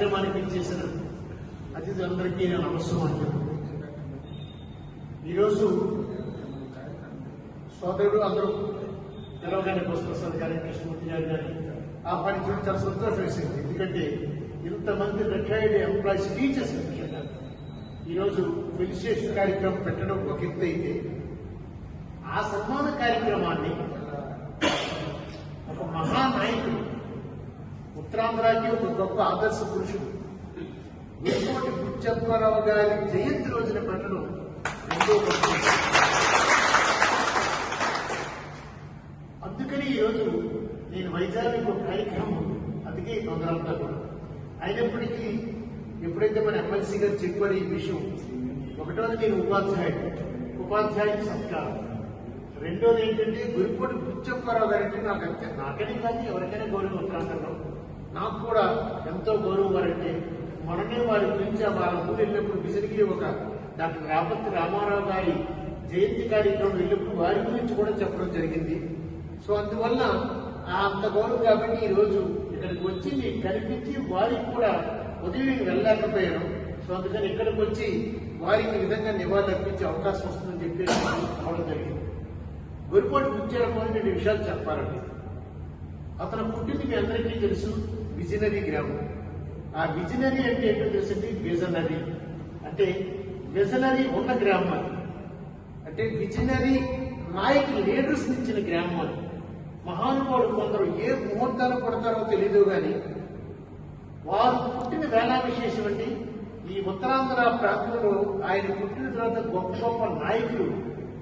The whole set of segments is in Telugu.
కార్యక్రమానికి ఇచ్చేసిన అతిథులందరికీ నేను నమస్కారం. ఈరోజు సోదరుడు అందరూ తెలవగానే ప్రసాద్ గారి కృష్ణమూర్తి గారి గారి చూసి చాలా సంతోషం వేసింది. ఎందుకంటే ఇంతమంది రిటైర్డ్ ఎంప్లాయీస్ టీచర్స్ ముఖ్యంగా ఈరోజు ఫెలిసియేషన్ కార్యక్రమం పెట్టడం ఒక ఎత్తు అయితే ఆ సన్మాన కార్యక్రమాన్ని ఒక మహానాయకుడు ఉత్తరాంధ్రాకి ఒక గొప్ప ఆదర్శ పురుషుడు. వెలుకోటి బుచ్చప్పారావు గారి జయంతి రోజున పెట్టడం ఎంతో గొప్ప అందుకని ఈరోజు నేను వైజాగ్ ఒక కార్యక్రమం ఉంది. అందుకే ఈ తొందరంతా కూడా. అయినప్పటికీ ఎప్పుడైతే మన ఎమ్మెల్సీ గారు చెప్పారు ఈ విషయం ఒకటోది నేను ఉపాధ్యాయుడు. ఉపాధ్యాయుడు సత్కారం. రెండోది ఏంటంటే గురిపోటి బుచ్చప్పారావు గారంటే నాకు అంతే నాకనే కానీ ఎవరికైనా గౌరవం ఉత్తరాంధ్రలో. నాకు కూడా ఎంతో గౌరవం వారంటే మొన్ననే వారి గురించి ఆ వాళ్ళ ఊరు వెళ్ళినప్పుడు విసిరిగి ఒక డాక్టర్ రాపతి రామారావు గారి జయంతి కార్యక్రమం వెళ్ళినప్పుడు వారి గురించి కూడా చెప్పడం జరిగింది. సో అందువల్ల ఆ అంత గౌరవం కాబట్టి ఈ రోజు ఇక్కడికి వచ్చి మీకు కనిపించి వారికి కూడా ఉదయం వెళ్ళలేకపోయాను. సో అందుకని ఇక్కడికి వచ్చి వారికి విధంగా నివాళులు అర్పించే అవకాశం వస్తుందని చెప్పి అవడం జరిగింది. గురిపాటు బుచ్చేరకం రెండు విషయాలు చెప్పాలండి. అతను పుట్టింది మీ అందరికీ తెలుసు. విజనరీ గ్రామం. ఆ విజనరీ అంటే ఏంటో తెలుసండి? విజనరీ అంటే విజనరీ ఉన్న గ్రామం అది. అంటే విజనరీ నాయకులు లీడర్స్ ఇచ్చిన గ్రామం అది. కొందరు ఏ ముహూర్తాలు పడతారో తెలియదు కానీ వారు పుట్టిన వేళ విశేషం అండి ఈ ఉత్తరాంధ్ర ప్రాంతంలో ఆయన పుట్టిన తర్వాత గొప్ప గొప్ప నాయకులు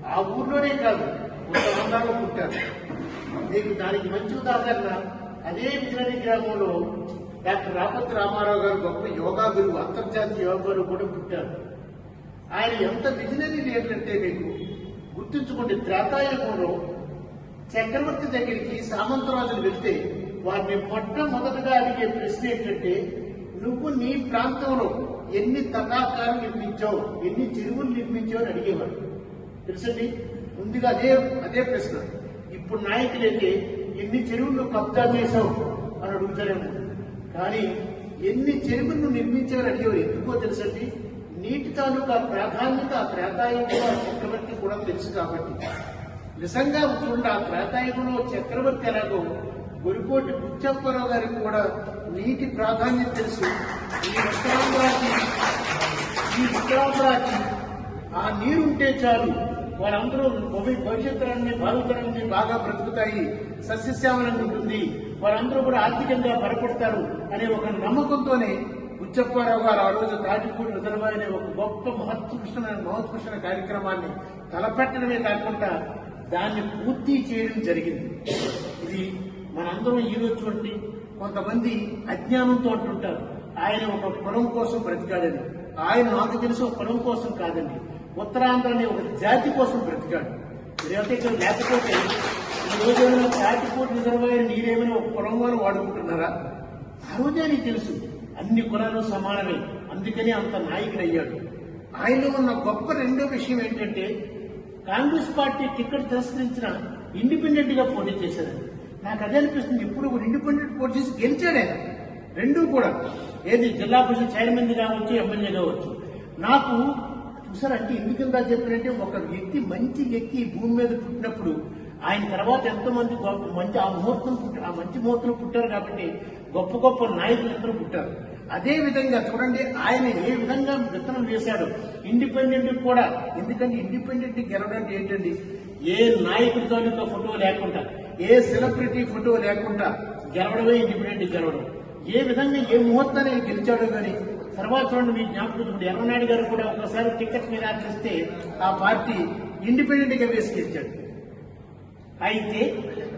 ఆ ఊర్లోనే కాదు ఉత్తరాంధ్రలో పుట్టారు. మీకు దానికి మంచి ఉదాహరణ అదే విజయనగరి గ్రామంలో డాక్టర్ రాపతి రామారావు గారు గొప్ప యోగా గురువు అంతర్జాతీయ యోగా గురువు కూడా పుట్టారు. ఆయన ఎంత విజనరీ లేదంటే మీకు గుర్తుంచుకోండి త్రేతాయుగంలో చక్రవర్తి దగ్గరికి సామంతరాజులు వెళ్తే వారిని మొట్టమొదటగా అడిగే ప్రశ్న ఏంటంటే నువ్వు నీ ప్రాంతంలో ఎన్ని తటాకాలు నిర్మించావు ఎన్ని చెరువులు నిర్మించావు అని అడిగేవాడు తెలుసండి? ముందుగా అదే అదే ప్రశ్న. ఇప్పుడు నాయకులైతే ఎన్ని చెరువులు కబ్జా చేశావు అని అడుగుతారేమో. కానీ ఎన్ని చెరువులను నిర్మించావని అడిగేవారు ఎందుకో తెలుసండి? నీటి తాలూకా ప్రాధాన్యత ఆ ఆ చక్రవర్తి కూడా తెలుసు కాబట్టి. నిజంగా చూడండి ఆ త్రేతాయుగంలో చక్రవర్తి ఎలాగో? గురిపోటి బుచ్చప్పరావు గారికి కూడా నీటి ప్రాధాన్యత తెలుసు. ఈ ఉత్తరాంధ్రాకి ఈ ఉత్తరాంధ్రాకి ఆ నీరు ఉంటే చాలు. వారందరూ భవి- భవిష్యత్ తరాన్ని బాగా బ్రతుకుతాయి. సస్యశ్యామలంగా ఉంటుంది వారందరూ కూడా ఆర్థికంగా బలపడతారు అనే ఒక నమ్మకంతోనే ఉచ్చప్పారావు గారు ఆ రోజు తాటిపూడి రిజర్వాయర్ అనే ఒక గొప్ప మహత్కృష్ణమైన మహోత్కృష్ణ కార్యక్రమాన్ని తలపెట్టడమే కాకుండా దాన్ని పూర్తి చేయడం జరిగింది. ఇది మనందరం ఈ రోజు చూడండి కొంతమంది అజ్ఞానంతో అంటుంటారు ఆయన ఒక పొలం కోసం బ్రతికాడని. ఆయన నాకు తెలిసి ఒక పొలం కోసం కాదండి. ఉత్తరాంధ్ర అనే ఒక జాతి కోసం బ్రతికాడు. లేకపోతే ఇక్కడ లేకపోతే ఈరోజు రోజు ఏమైనా తాటిపూడి రిజర్వాయర్ నీరేమైనా ఒక కులం వారు వాడుకుంటున్నారా? ఆ రోజే నీకు తెలుసు. అన్ని కులాలు సమానమే. అందుకని అంత నాయకుడు అయ్యాడు. ఆయనలో ఉన్న గొప్ప రెండో విషయం ఏంటంటే కాంగ్రెస్ పార్టీ టికెట్ తిరస్కరించిన ఇండిపెండెంట్గా పోటీ చేశారు. నాకు అదే అనిపిస్తుంది. ఇప్పుడు ఒక ఇండిపెండెంట్ పోటీ చేసి గెలిచాడే. రెండూ కూడా. ఏది జిల్లా పరిషత్ చైర్మన్ కావచ్చు ఎమ్మెల్యే కావచ్చు. నాకు చూసారంటే ఎందుకందా చెప్పినట్టే ఒక వ్యక్తి మంచి వ్యక్తి భూమి మీద పుట్టినప్పుడు ఆయన తర్వాత ఎంతో మంది గొప్ప మంచి ఆ ముహూర్తం పుట్టారు ఆ మంచి ముహూర్తం పుట్టారు కాబట్టి గొప్ప గొప్ప నాయకులు ఇద్దరు పుట్టారు. అదే విధంగా చూడండి ఆయన ఏ విధంగా విత్తనం వేశాడు? ఇండిపెండెంట్ కూడా. ఎందుకంటే ఇండిపెండెంట్ గెలవడానికి ఏంటండి? ఏ నాయకుడితో ఫోటో లేకుండా ఏ సెలబ్రిటీ ఫోటో లేకుండా గెలవడమే ఇండిపెండెంట్ గెలవడం. ఏ విధంగా ఏ ముహూర్తాన్ని గెలిచాడో కానీ తర్వాత చూడండి మీ జ్ఞాపకం ఎర్రనాయుడు గారు కూడా ఒకసారి టికెట్ నిరాకరిస్తే ఆ పార్టీ ఇండిపెండెంట్గా వేసి గెలిచాడు. అయితే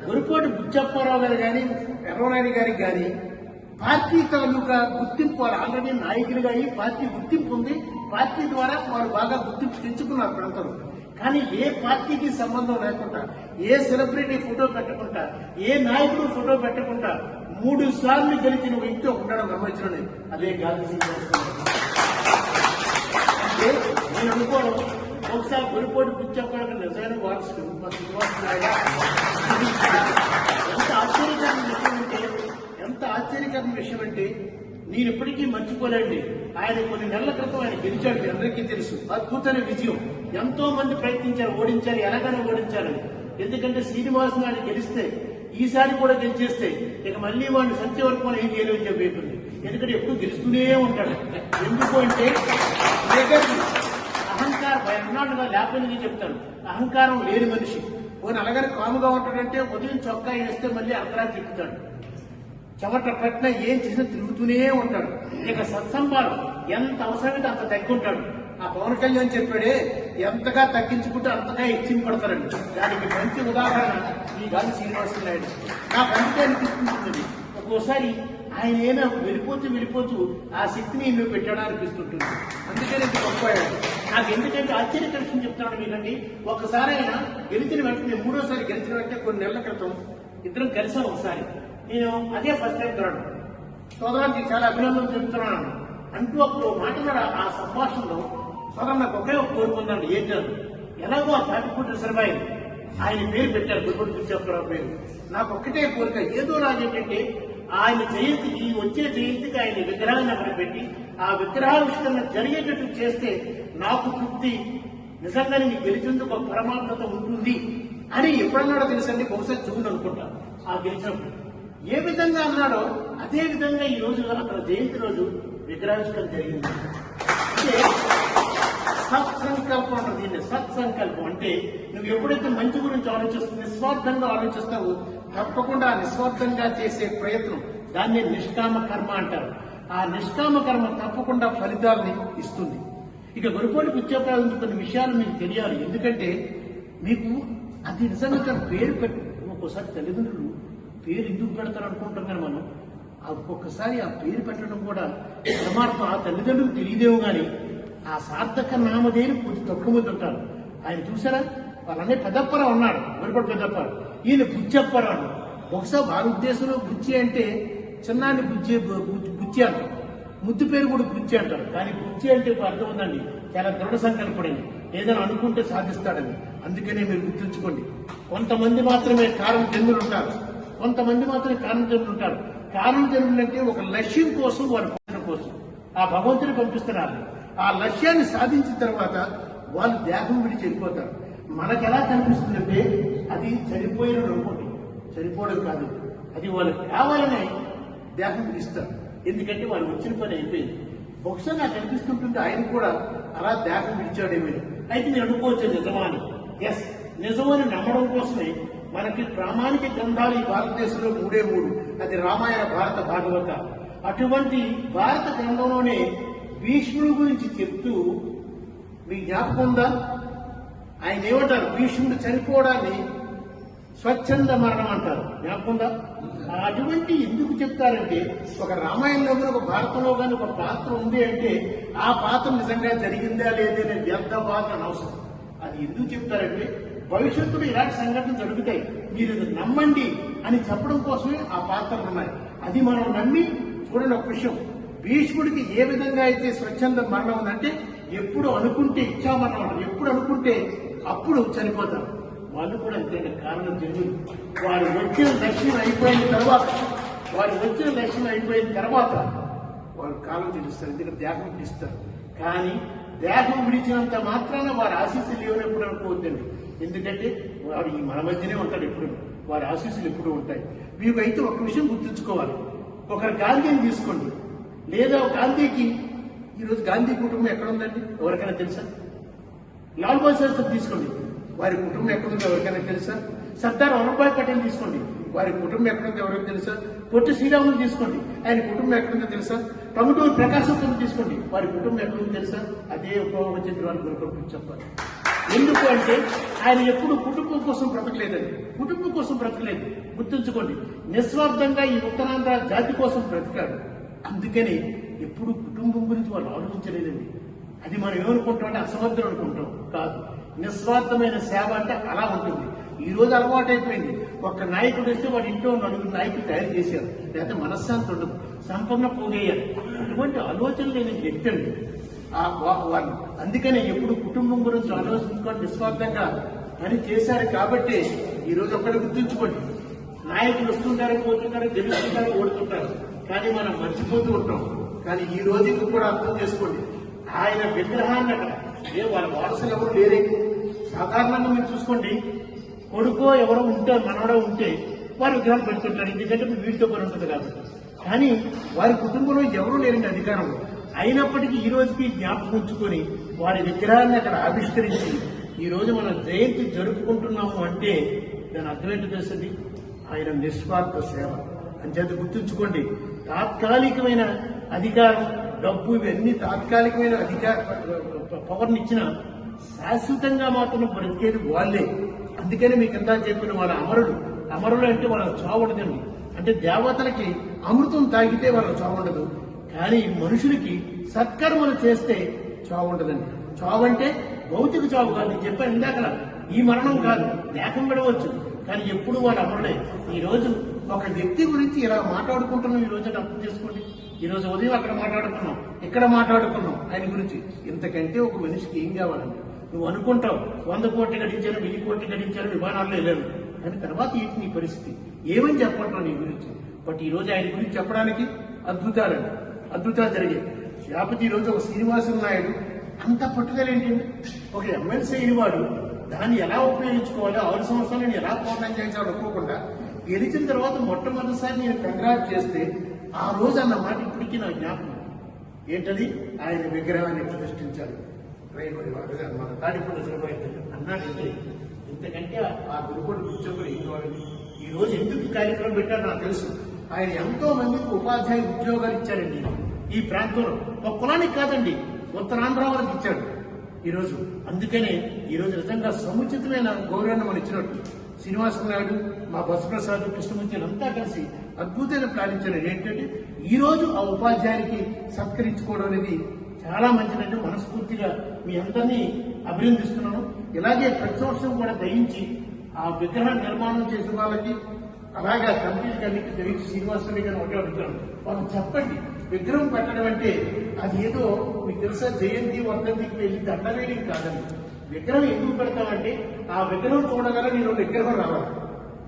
గురుకోటి బుచ్చప్పారావు గారు కానీ ఎర్రనాయుడు గారికి కానీ పార్టీ తాలూకా గుర్తింపు వారు ఆల్రెడీ నాయకులుగా అయ్యి పార్టీ గుర్తింపు ఉంది. పార్టీ ద్వారా వారు బాగా గుర్తింపు తెచ్చుకున్నారు ప్రాంతంలో కానీ ఏ పార్టీకి సంబంధం లేకుండా ఏ సెలబ్రిటీ ఫోటో పెట్టకుండా ఏ నాయకుడు ఫోటో పెట్టకుండా మూడు సార్లు గెలిచిన వ్యక్తి ఉండడం గమనించడం అదే గాంధీ సింగ్ అంటే నేను అనుకోవడం ఒకసారి గురిపోటు పిచ్చప్పడానికి నిజమైన వారసుడు మా శ్రీనివాస ఎంత ఆశ్చర్యకరమైన విషయం అంటే ఎంత ఆశ్చర్యకరమైన విషయం అంటే నేను ఇప్పటికీ మర్చిపోలేండి. ఆయన కొన్ని నెలల క్రితం ఆయన గెలిచాడు అందరికీ తెలుసు. అద్భుతమైన విజయం. ఎంతో మంది ప్రయత్నించారు ఓడించారు ఎలాగైనా ఓడించారు. ఎందుకంటే శ్రీనివాస్ నాయుడు గెలిస్తే ఈసారి కూడా గెలిచేస్తే ఇక మళ్ళీ వాడిని సంచే వరకు మనం ఏం చేయలేమని చెప్పి ఎందుకంటే ఎప్పుడు గెలుస్తూనే ఉంటాడు. ఎందుకు అంటే ఉన్నాడు కదా లేకపోతే నేను చెప్తాను. అహంకారం లేని మనిషి. పోనీ అలాగని కాముగా ఉంటాడంటే ఉదయం చొక్కా వేస్తే మళ్ళీ అర్ధరాత్రి తిప్పుతాడు. చెమట పట్టిన ఏం చేసినా తిరుగుతూనే ఉంటాడు. ఇక సత్సంబారం ఎంత అవసరమైతే అంత తగ్గుంటాడు. ఆ పవన్ కళ్యాణ్ చెప్పాడే ఎంతగా తగ్గించుకుంటే అంతగా ఇచ్చింది పడతారండి. దానికి మంచి ఉదాహరణ ఈ గాలి శ్రీనివాస నాయుడు. నాకు అంతే అనిపిస్తుంది ఒక్కోసారి ఆయన ఏమైనా వెళ్ళిపోతూ వెళ్ళిపోతూ ఆ శక్తిని ఈమె పెట్టడా అనిపిస్తుంటుంది. అందుకని నేను గొప్పవాడు నాకు ఎందుకంటే ఆశ్చర్యకరం చెప్తున్నాను మీరండి. ఒకసారి ఆయన గెలిచిన వెంటనే మూడోసారి గెలిచిన వెంటనే కొన్ని నెలల క్రితం ఇద్దరం కలిసాం ఒకసారి. నేను అదే ఫస్ట్ టైం తిరగడం సోదరానికి చాలా అభినందనలు చెప్తున్నాను అంటూ అప్పుడు మాట్లాడ ఆ సంభాషణలో. సోదరు నాకు ఒకే ఒక కోరుకుందండి ఏంటంటే ఎలాగో ఆ తాటిపూటి సరిబాయి ఆయన పేరు పెట్టారు గురుపూడి పిచ్చాపురావు పేరు. నాకు ఒక్కటే కోరిక ఏదో నాకు ఏంటంటే ఆయన జయంతికి వచ్చే జయంతికి ఆయన విగ్రహాన్ని అక్కడ పెట్టి ఆ విగ్రహావిష్కరణ జరిగేటట్టు చేస్తే నాకు తృప్తి. నిజంగానే నీకు గెలిచేందుకు ఒక పరమాత్మత ఉంటుంది అని ఎప్పుడన్నాడో తెలుసండి బహుశా జూన్ అనుకుంటా ఆ గెలిచినప్పుడు. ఏ విధంగా అన్నాడో అదే విధంగా ఈ రోజు అక్కడ జయంతి రోజు విగ్రహావిష్కరణ జరిగింది. అంటే సత్సంకల్పం అంటారు దీన్ని సత్సంకల్పం. అంటే నువ్వు ఎప్పుడైతే మంచి గురించి ఆలోచిస్తూ నిస్వార్థంగా ఆలోచిస్తావో తప్పకుండా నిస్వార్థంగా చేసే ప్రయత్నం దాన్ని నిష్కామ కర్మ అంటారు. ఆ నిష్కామ కర్మ తప్పకుండా ఫలితాలని ఇస్తుంది. ఇక గురుపోటి పిచ్చేపాల కొన్ని విషయాలు మీకు తెలియాలి. ఎందుకంటే మీకు అది నిజంగా తన పేరు పెట్టు ఒక్కోసారి తల్లిదండ్రులు పేరు ఎందుకు పెడతారు అనుకుంటాం కానీ మనం. ఒక్కొక్కసారి ఆ పేరు పెట్టడం కూడా పరమాత్మ ఆ తల్లిదండ్రులు తెలియదేమో కానీ ఆ సార్థక నామదేని కొద్ది తక్కువ మంది ఉంటారు. ఆయన చూసారా? వాళ్ళనే పెద్దప్పరా ఉన్నాడు. గురిపడి పెద్దప్పారు ఈయన బుచ్చప్పరాడు ఒకసారి వారి ఉద్దేశంలో బుచ్చి అంటే చిన్నాన్ని బుద్ధి బుచ్చి అంటారు. ముద్దు పేరు కూడా బుచ్చి అంటారు. కానీ బుచ్చి అంటే ఒక అర్థం ఉందండి. చాలా దృఢ సంకల్పడని ఏదైనా అనుకుంటే సాధిస్తాడని. అందుకనే మీరు గుర్తుంచుకోండి. కొంతమంది మాత్రమే కారణ జన్ములు ఉంటారు. కొంతమంది మాత్రమే కారణ జన్ములు ఉంటారు. కారణ జన్ములు అంటే ఒక లక్ష్యం కోసం వారి కోసం. ఆ భగవంతుని పంపిస్తున్నారు. ఆ లక్ష్యాన్ని సాధించిన తర్వాత వాళ్ళు దేహం విడిచి వెళ్ళిపోతారు. మనకు ఎలా కనిపిస్తుందంటే అది చనిపోయిన రూపం చనిపోవడం కాదు అది వాళ్ళకి కావాలనే దేహం ఇస్తారు. ఎందుకంటే వాళ్ళు వచ్చిన పని అయిపోయింది. బహుశా నాకు అనిపిస్తుంటుంది ఆయన కూడా అలా దేహం విడిచాడేమో అయితే నేను అనుకోవచ్చు నిజమాని ఎస్ నిజమని నమ్మడం కోసమే మనకి ప్రామాణిక గ్రంథాలు ఈ భారతదేశంలో మూడే మూడు. అది రామాయణ భారత భాగవత. అటువంటి భారత గ్రంథంలోనే భీష్ముడి గురించి చెప్తూ మీ జ్ఞాపకం ఉందా? ఆయన ఏమంటారు? భీష్ముడు చనిపోవడాన్ని స్వచ్ఛంద మరణం అంటారు. జ్ఞాపకుందా అటువంటి ఎందుకు చెప్తారంటే ఒక రామాయణంలో కానీ ఒక భారతంలో కానీ ఒక పాత్ర ఉంది అంటే ఆ పాత్ర నిజంగా జరిగిందా లేదనే వ్యర్థ పాత్ర అవసరం. అది ఎందుకు చెప్తారంటే భవిష్యత్తులో ఇలాంటి సంఘటనలు జరుగుతాయి. మీరు నమ్మండి అని చెప్పడం కోసమే ఆ పాత్రలు ఉన్నాయి అది మనం నమ్మి చూడండి ఒక విషయం. భీష్ముడికి ఏ విధంగా అయితే స్వచ్ఛంద మరణం ఉందంటే ఎప్పుడు అనుకుంటే ఇచ్చామన్నమాట ఎప్పుడు అనుకుంటే అప్పుడు చనిపోతారు వాళ్ళు కూడా అంతే కారణం జన్ములు వారు వచ్చిన లక్ష్యం అయిపోయిన తర్వాత వారు వచ్చిన లక్ష్యం అయిపోయిన తర్వాత వాళ్ళు కాలం తెలుస్తారు. ఎందుకంటే దేహం విడిస్తారు కానీ దేహం విడిచినంత మాత్రాన వారి ఆశీస్సులు లేవని ఎప్పుడు అనుకోవద్దండి. ఎందుకంటే వాడు ఈ మన మధ్యనే ఉంటాడు ఎప్పుడు. వారి ఆశీస్సులు ఎప్పుడు ఉంటాయి. మీకు అయితే ఒక విషయం గుర్తుంచుకోవాలి. ఒకరు గాంధీని తీసుకోండి. లేదా గాంధీకి ఈరోజు గాంధీ కుటుంబం ఎక్కడ ఉందండి ఎవరికైనా తెలుసా? లాల్ శాస్త్రి తీసుకోండి. వారి కుటుంబం ఎక్కడుందో ఎవరికైనా తెలుసా? సర్దార్ వల్లభాయ్ పటేల్ తీసుకోండి. వారి కుటుంబం ఎక్కడుందో ఎవరికి తెలుసా? పొట్టి శ్రీరాములు తీసుకోండి. ఆయన కుటుంబం ఎక్కడుందో తెలుసా? టంగుటూరు ప్రకాశం తీసుకోండి. వారి కుటుంబం ఎక్కడుందో తెలుసా? అదే ఉపయోగం చెప్పి వాళ్ళు గురుకులు చెప్పాలి. ఎందుకు అంటే ఆయన ఎప్పుడు కుటుంబం కోసం బ్రతకలేదండి. కుటుంబం కోసం బ్రతకలేదు. గుర్తుంచుకోండి. నిస్వార్థంగా ఈ ఉత్తరాంధ్ర జాతి కోసం బ్రతికాడు. అందుకని ఎప్పుడు కుటుంబం గురించి వాళ్ళు ఆలోచించలేదండి. అది మనం ఏమనుకుంటాం అంటే అసమర్థం అనుకుంటాం. కాదు. నిస్వార్థమైన సేవ అంటే అలా ఉంటుంది. ఈ రోజు అలవాటు అయిపోయింది ఒక్క నాయకుడు వస్తే వాడి ఇంట్లో నలుగురు నాయకులు తయారు చేశారు. లేకపోతే మనశ్శాంతి ఉండదు. సంపన్న పోగేయాలి అటువంటి ఆలోచన లేని వ్యక్తి అండి. ఆ వాళ్ళు అందుకనే ఎప్పుడు కుటుంబం గురించి ఆలోచించుకొని నిస్వార్థంగా పని చేశారు కాబట్టి ఈ రోజు ఒక్కడ గుర్తుంచుకోండి. నాయకులు వస్తుంటారు పోతుంటారు గెలుస్తుంటారు ఓడుతుంటారు. కానీ మనం మర్చిపోతూ ఉంటాం. కానీ ఈ రోజుకి కూడా అర్థం చేసుకోండి. ఆయన విగ్రహాన్ని అక్కడ ఏ వాళ్ళ వారసులు ఎవరు లేరే. సాధారణంగా మీరు చూసుకోండి కొడుకో ఎవరో ఉంటే మనవడో ఉంటే వారు విగ్రహం పెడుతుంటారు. ఎందుకంటే వీటితో పని ఉంటుంది కాబట్టి. కానీ వారి కుటుంబంలో ఎవరూ లేరండి అధికారంలో. అయినప్పటికీ ఈ రోజుకి జ్ఞాపకం ఉంచుకొని వారి విగ్రహాన్ని అక్కడ ఆవిష్కరించి ఈ రోజు మనం జయంతి జరుపుకుంటున్నాము అంటే దాని అర్థం ఏంటో తెలుస్తుంది ఆయన నిస్వార్థ సేవ. అంచేత గుర్తుంచుకోండి తాత్కాలికమైన అధికారం డబ్బు ఇవన్నీ తాత్కాలికమైన అధికార పవర్నిచ్చిన శాశ్వతంగా మాత్రం బ్రతికేది వాళ్ళే. అందుకని మీకు ఎంత చెప్పిన వాళ్ళ అమరుడు అమరులు అంటే వాళ్ళ చావుండదండి అంటే దేవతలకి అమృతం తాగితే వాళ్ళ చావుండదు. కానీ మనుషులకి సత్కర్మలు చేస్తే చావుండదండి చావంటే భౌతిక చావు కాదు. నేను చెప్పాను ఇందాక ఈ మరణం కాదు. లేకం వచ్చు. కానీ ఎప్పుడు వాళ్ళు అమరుడే. ఈ రోజు ఒక వ్యక్తి గురించి ఇలా మాట్లాడుకుంటున్నాం ఈ రోజు అర్థం చేసుకోండి. ఈ రోజు ఉదయం అక్కడ మాట్లాడుకున్నాం. ఇక్కడ మాట్లాడుకున్నాం? ఆయన గురించి. ఇంతకంటే ఒక మనిషికి ఏం కావాలండి? నువ్వు అనుకుంటావు వంద కోట్లు గడించాను వెయ్యి కోట్లు గడించాను విమానాల్లో వెళ్ళాను. కానీ తర్వాత ఏంటి నీ పరిస్థితి? ఏమని చెప్పంటావు నీ గురించి? బట్ ఈ రోజు ఆయన గురించి చెప్పడానికి అద్భుతాలండి అద్భుతాలు జరిగాయి. లేకపోతే ఈ రోజు ఒక శ్రీనివాసులు నాయుడు. అంత పట్టుదల ఏంటండి? ఒక ఎమ్మెల్సీ అయిన వాడు దాన్ని ఎలా ఉపయోగించుకోవాలి? ఆరు సంవత్సరాలు నేను ఎలా పోరాటం చేయించాలో అనుకోకుండా గెలిచిన తర్వాత మొట్టమొదటిసారి నేను కంగ్రాట్ చేస్తే ఆ రోజు అన్న మాట ఇప్పటికీ నా జ్ఞాపకం. ఏంటది? ఆయన విగ్రహాన్ని ప్రతిష్ఠించాడు రేపటి వారు మన తాడిపూడి సులభమైంది అన్నాడంటే ఇంతకంటే ఆ గురుకుడు ఉద్యోగులు ఏం ఈ రోజు ఎందుకు కార్యక్రమం పెట్టారో నాకు తెలుసు. ఆయన ఎంతో మందికి ఉపాధ్యాయ ఉద్యోగాలు ఇచ్చారండి. ఈ ప్రాంతంలో ఒక కులానికి కాదండి ఉత్తరాంధ్ర వాళ్ళకి ఇచ్చాడు ఈరోజు అందుకనే ఈ రోజు నిజంగా సముచితమైన గౌరవాన్ని మనం ఇచ్చినట్టు శ్రీనివాస్ నాయుడు మా బసప్రసాద్ కృష్ణమూర్తి అంతా కలిసి అద్భుతమైన ప్లాన్ ఏంటంటే ఈ రోజు ఆ ఉపాధ్యాయునికి సత్కరించుకోవడం అనేది చాలా మంచిదంటే మనస్ఫూర్తిగా మీ అందరినీ అభినందిస్తున్నాను. ఇలాగే ప్రతి సంవత్సరం కూడా దయించి ఆ విగ్రహ నిర్మాణం చేసిన వాళ్ళకి అలాగే ఆ కమిటీకి అన్నిటి దయించి శ్రీనివాసరావు గారిని ఒకటే అడుగుతాను వాళ్ళు చెప్పండి విగ్రహం పెట్టడం అంటే అది ఏదో మీకు తెలుసా? జయంతి వర్ధంతికి వెళ్ళి దండ కాదండి. విగ్రహం ఎందుకు పెడతామంటే ఆ విగ్రహం చూడగల నేను విగ్రహం రావాలి.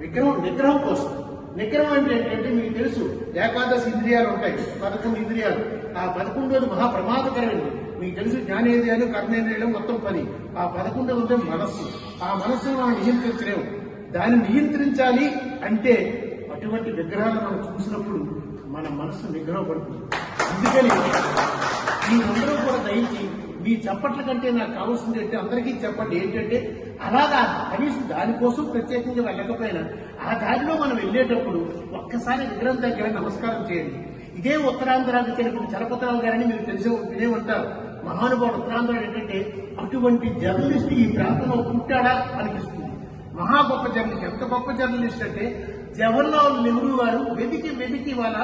విగ్రహం నిగ్రహం కోసం. నిగ్రహం అంటే ఏంటంటే మీకు తెలుసు ఏకాదశి ఇంద్రియాలు ఉంటాయి పదకొండు ఇంద్రియాలు. ఆ పదకొండోది మహా ప్రమాదకరమైనది మీకు తెలుసు జ్ఞానేంద్రియాలు కర్మేంద్రియాలు మొత్తం పని. ఆ పదకొండు ఉంటే మనస్సు. ఆ మనస్సును మనం నియంత్రించలేము. దాన్ని నియంత్రించాలి అంటే అటువంటి విగ్రహాలు మనం చూసినప్పుడు మన మనస్సు నిగ్రహపడుతుంది. అందుకని మీరందరూ కూడా దయచి మీ చప్పట్ల కంటే నాకు కావాల్సింది అంటే అందరికీ చెప్పండి. ఏంటంటే అలాగా కనీసం దానికోసం ప్రత్యేకంగా వెళ్ళకపోయినా ఆ దారిలో మనం వెళ్ళేటప్పుడు ఒక్కసారి విగ్రహం దగ్గర నమస్కారం చేయండి. ఇదే ఉత్తరాంధ్రానికి చెందిన చలపతిరావు గారని మీరు తెలిసే వినే ఉంటారు. మహానుభావుడు ఉత్తరాంధ్రుడు ఏంటంటే అటువంటి జర్నలిస్ట్ ఈ ప్రాంతంలో పుట్టాడా? అనిపిస్తుంది. మహా గొప్ప జర్నలిస్ట్. ఎంత గొప్ప జర్నలిస్ట్ అంటే జవహర్లాల్ నెహ్రూ గారు వెతికి వెతికి వాళ్ళ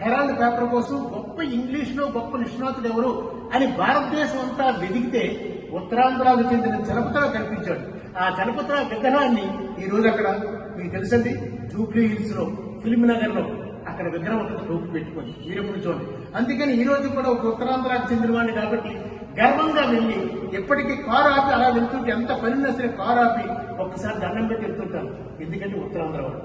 హెరాల్డ్ పేపర్ కోసం గొప్ప ఇంగ్లీష్లో గొప్ప నిష్ణాతుడు ఎవరు? అని భారతదేశం అంతా వెదిగితే ఉత్తరాంధ్రాకు చెందిన చలపతిరావు కనిపించాడు. ఆ చలపతిరావు విగ్రహాన్ని ఈ రోజు అక్కడ మీకు తెలుసండి? జూబ్లీ హిల్స్లో ఫిల్మ్ నగర్లో అక్కడ విగ్రహం ఒకటి రూపు పెట్టుకొని మీరెప్పుడు చూడండి అందుకని ఈ రోజు కూడా ఒక ఉత్తరాంధ్రాకు చెందిన వాడిని కాబట్టి గర్వంగా వెళ్ళి ఎప్పటికీ కారు ఆపి అలా వెళ్తుంటే ఎంత పనినా సరే కారు ఆపి ఒక్కసారి దండం పెట్టి వెళ్తుంటాను ఎందుకంటే ఉత్తరాంధ్ర వాడు.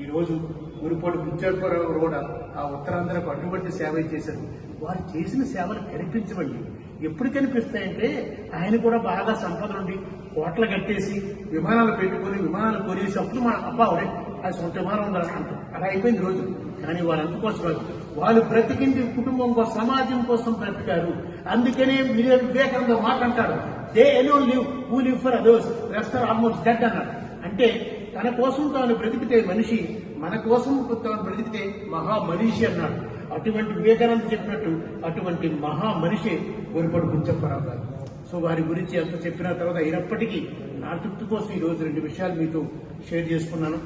ఈ రోజు గురుపాడు బుచ్చాపురం రోడ్ ఆ ఉత్తరాంధ్రకు అడ్డుపట్టి సేవ చేశారు వారు చేసిన సేవలు కనిపించవండి. ఎప్పుడు కనిపిస్తాయంటే ఆయన కూడా బాగా సంపద నుండి కోట్లు కట్టేసి విమానాలు పెట్టుకొని విమానాలు కొనేసి అప్పుడు మన అబ్బా ఒరే అది సొంత విమానం ఉందని అలా అయిపోయింది రోజు. కానీ వారు అందుకోసం కాదు. వాళ్ళు బ్రతికింది కుటుంబం కోసం సమాజం కోసం బ్రతికారు. అందుకనే మీరే వివేకానంద మాట అంటారు. They alone live who live for others rest are almost dead అన్నారు. అంటే తన కోసం తాను బ్రతికితే మనిషి మన కోసం తాను బ్రతికితే మహా మనిషి అన్నాడు అటువంటి వివేకానంద చెప్పినట్టు అటువంటి మహా మనిషి గురిపడు గుంచప్పరావు గారు సో వారి గురించి ఎంత చెప్పిన తర్వాత అయినప్పటికీ నా తృప్తి కోసం ఈ రోజు రెండు విషయాలు మీతో షేర్ చేసుకున్నాను.